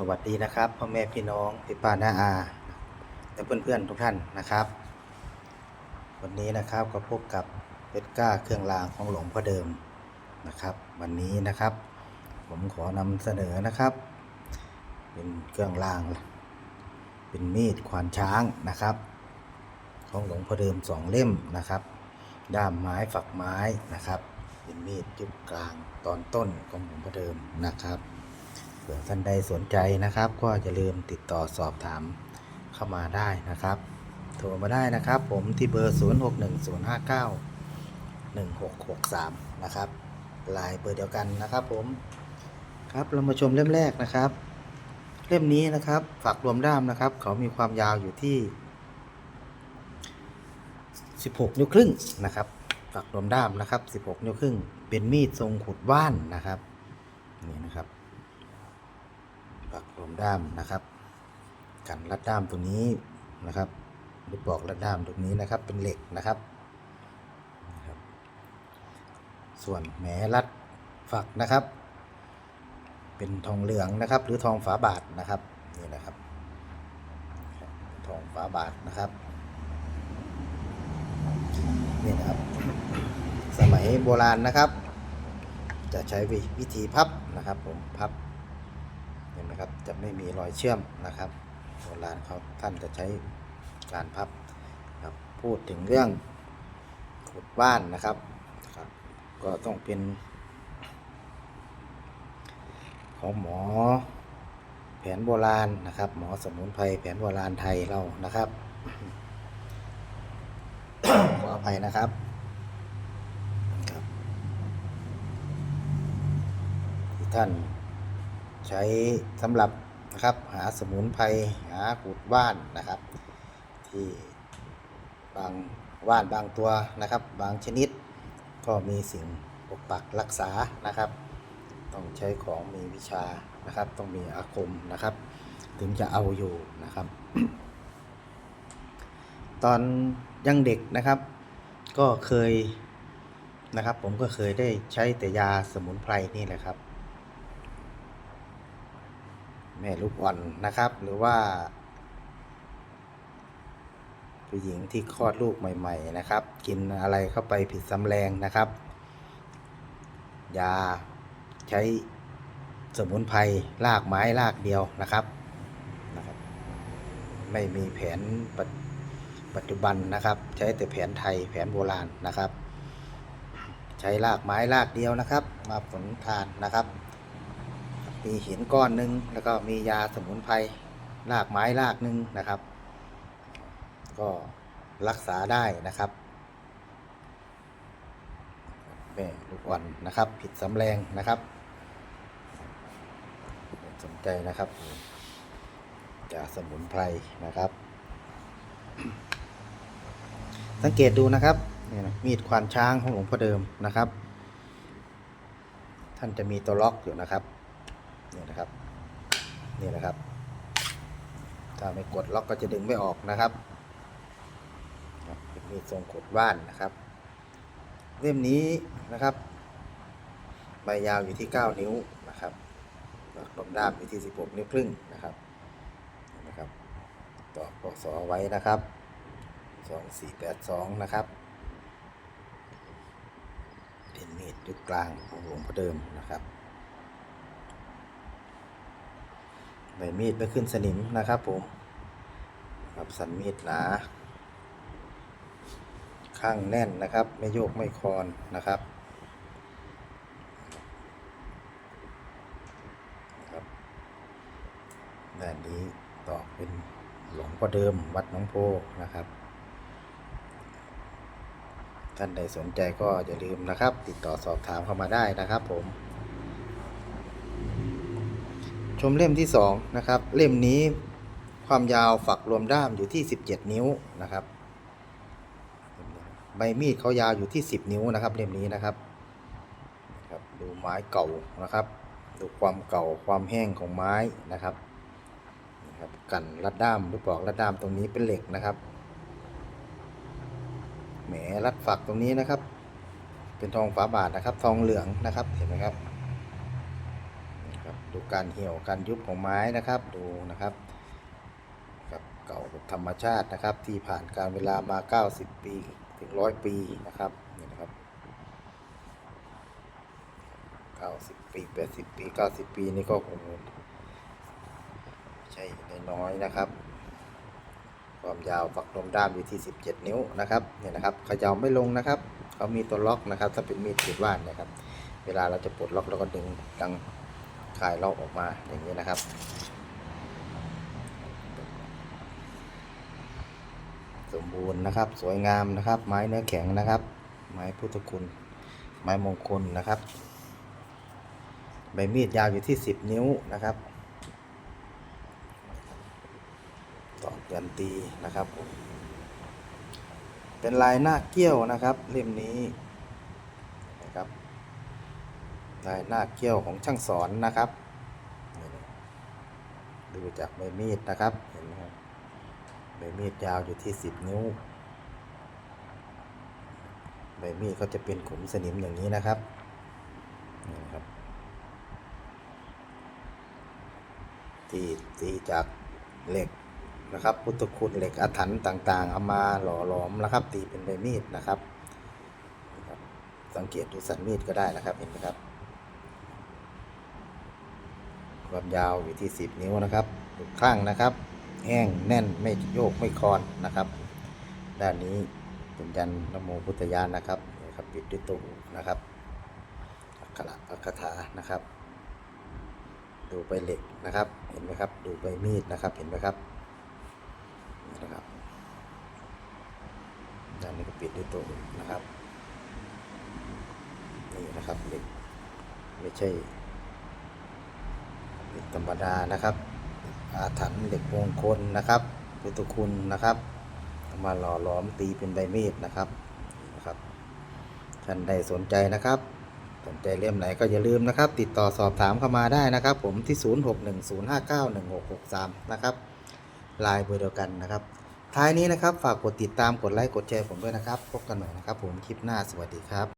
สวัสดีนะครับพ่อแม่พี่น้องพี่ป้าน้าอาและเพื่อนๆทุกท่านนะครับ วันนี้นะครับก็พบกับเป็ดก้าเครื่องรางของหลวงพ่อเดิมนะครับ วันนี้นะครับ ผมขอนำเสนอนะครับ เป็นเครื่องราง เป็นมีดขวานช้างนะครับ ของหลวงพ่อเดิมสองเล่มนะครับ ด้ามไม้ฝักไม้นะครับ เป็นมีดจุดกลางตอนต้นของหลวงพ่อเดิมนะครับ เผื่อท่านใดสนใจนะครับ ก็อย่าลืมติดต่อสอบถามเข้ามาได้นะครับ โทรมาได้นะครับ ผมที่เบอร์ 0610591663 นะครับไลน์เบอร์เดียวกันนะครับ ผมครับเรามาชมเล่มแรกนะครับ เล่มนี้นะครับฝักรวมด้ามนะครับ เขามีความยาวอยู่ที่ 16 นิ้วครึ่งนะครับฝักรวมด้ามนะครับ 16 นิ้วครึ่ง เป็นมีดทรงขุดว่านนะครับนี่นะครับ รวมด้ามนะครับ กันรัดด้ามตรงนี้นะครับหรือปลอกรัดด้ามตรงนี้นะครับ เป็นเหล็กนะครับ ส่วนแหมรัดฝักนะครับ เป็นทองเหลืองนะครับ หรือทองฝาบาทนะครับนี่นะครับ ทองฝาบาทนะครับนี่นะครับ สมัยโบราณนะครับ จะใช้วิธีพับนะครับผมพับ นไหมครับ จะไม่มีรอยเชื่อมนะครับโบราณเขาท่านจะใช้การพับครับพูดถึงเรื่องขุดบ้านนะครับครับ ก็ต้องเป็น ของหมอแผนโบราณนะครับ หมอสมุนไพรแผนโบราณไทยเรานะครับขออภัยนะครับท่าน ใช้สำหรับนะครับหาสมุนไพรหาขูดว่านนะครับ ที่บางว่านบางตัวนะครับ บางชนิดก็มีสิ่งปกปักรักษานะครับ ต้องใช้ของมีวิชานะครับ ต้องมีอาคมนะครับ ถึงจะเอาอยู่นะครับ ตอนยังเด็กนะครับ ก็เคยนะครับ ผมก็เคยได้ใช้แต่ยาสมุนไพรนี่แหละครับ แม่ลูกอ่อนนะครับ หรือว่า ผู้หญิงที่คลอดลูกใหม่ ๆ นะครับ กินอะไรเข้าไปผิดสำแรงนะครับยาใช้สมุนไพรรากไม้รากเดียวนะครับนะครับ ไม่มีแผนปปัจจุบันนะครับ ใช้แต่แผนไทยแผนโบราณนะครับ ใช้รากไม้รากเดียวนะครับ มาผลทานนะครับ มีหินก้อนหนึ่งแล้วก็มียาสมุนไพรรากไม้รากหนึ่งนะครับ ก็รักษาได้นะครับแม่ลูกอ่อนนะครับ ผิดสำแรงนะครับ สนใจนะครับยาสมุนไพรนะครับ สังเกตดูนะครับนี่นะมีดควานช้างของหลวงพ่อเดิมนะครับ ท่านจะมีตัวล็อกอยู่นะครับ นี่นะครับ นี่นะครับ ถ้าไม่กดล็อกก็จะดึงไม่ออกนะครับเป็นมีดทรงกดว่านนะครับ เล่มนี้นะครับ ใบยาวอยู่ที่ 9 นิ้วนะครับลมด้ามอยู่ที่ 16 นิ้วครึ่งนะครับนะครับต่อปอกสอไว้นะครับ 2482 นะครับเป็นมีดยุคกลางของหลวงพ่อเดิมนะครับ ใบมีดไม่ขึ้นสนิมนะครับผมครับสันมีดหนา ข้างแน่นนะครับ ไม่โยกไม่คลอนนะครับครับด้านนี้ต่อเป็นหลวงพ่อเดิมวัดหนองโพนะครับ ท่านใดสนใจก็อย่าลืมนะครับ ติดต่อสอบถามเข้ามาได้นะครับผม ชมเล่มที่2นะครับ เล่มนี้ความยาวฝักรวมด้ามอยู่ที่ 17 นิ้วนะครับ ใบมีดเขายาวอยู่ที่ 10 นิ้วนะครับ เล่มนี้นะครับครับ ดูไม้เก่านะครับ ดูความเก่าความแห้งของไม้นะครับนะครับ กันรัดด้ามหรือปลอกรัดด้ามตรงนี้เป็นเหล็กนะครับแหมรัดฝักตรงนี้นะครับ เป็นทองฝาบาทนะครับ ทองเหลืองนะครับเห็นไหมครับนะครับ ดูการเหี่ยวการยุบของไม้นะครับดูนะครับกับเก่าแบบธรรมชาตินะครับ ที่ผ่านการเวลามา 90 ปีถึงร้อยปีนะครับนี่นะครับ90 ปี 80 ปี 90 ปีนี่ก็คงใช่น้อยนะครับ ความยาวฝักลมด้ามอยู่ที่ 17 นิ้วนะครับเนี่ยนะครับขย่าไม่ลงนะครับเขามีตัวล็อกนะครับ ถ้าเป็นมีดกรีดว่านนะครับ เวลาเราจะปลดล็อกเราก็ดึงดัง คลายล็อกออกมาอย่างนี้นะครับ สมบูรณ์นะครับ สวยงามนะครับ ไม้เนื้อแข็งนะครับ ไม้พุทธคุณ ไม้มงคลนะครับ ใบมีดยาวอยู่ที่ 10 นิ้วนะครับตอกยันตีนะครับผมเป็นลายหน้าเกี้ยวนะครับ เล่มนี้นะครับ ลายหน้าเกี้ยวของช่างสอนนะครับ ดูจากใบมีดนะครับ เห็นไหมครับใบมีดยาวอยู่ที่ 10 นิ้ว ใบมีดก็จะเป็นขุมสนิมอย่างนี้นะครับนี่นะครับที่ตีจากเหล็กนะครับ พุทธคุณเหล็กอาถรรพ์ต่างๆ เอามาหล่อหลอมนะครับ ตีเป็นใบมีดนะครับนะครับสังเกตดูสันมีดก็ได้นะครับ เห็นไหมครับ ความยาวอยู่ที่ 10 นิ้วนะครับทุกข้างนะครับ แห้งแน่นไม่โยกไม่คลอนนะครับ ด้านนี้เป็นยันนโมพุทธญาณนะครับนะครับปิดด้วยตัวนะครับอักขระอักขถานะครับ ดูใบเหล็กนะครับ เห็นไหมครับ ดูใบมีดนะครับ เห็นไหมครับนะครับด้านนี้ก็ปิดด้วยตัวนะครับนี่นะครับเหล็กไม่ใช่ เหล็กธรรมดานะครับ อาถรรพ์เหล็กมงคลนะครับพุทธคุณนะครับมาหล่อหลอมตีเป็นใบมีดนะครับนะครับท่านใดสนใจนะครับ สนใจเล่มไหนก็อย่าลืมนะครับ ติดต่อสอบถามเข้ามาได้นะครับ ผมที่ 0610591663 นะครับไลน์เบอร์เดียวกันนะครับ ท้ายนี้นะครับ ฝากกดติดตามกดไลค์กดแชร์ผมด้วยนะครับ พบกันใหม่นะครับ ผมคลิปหน้าสวัสดีครับ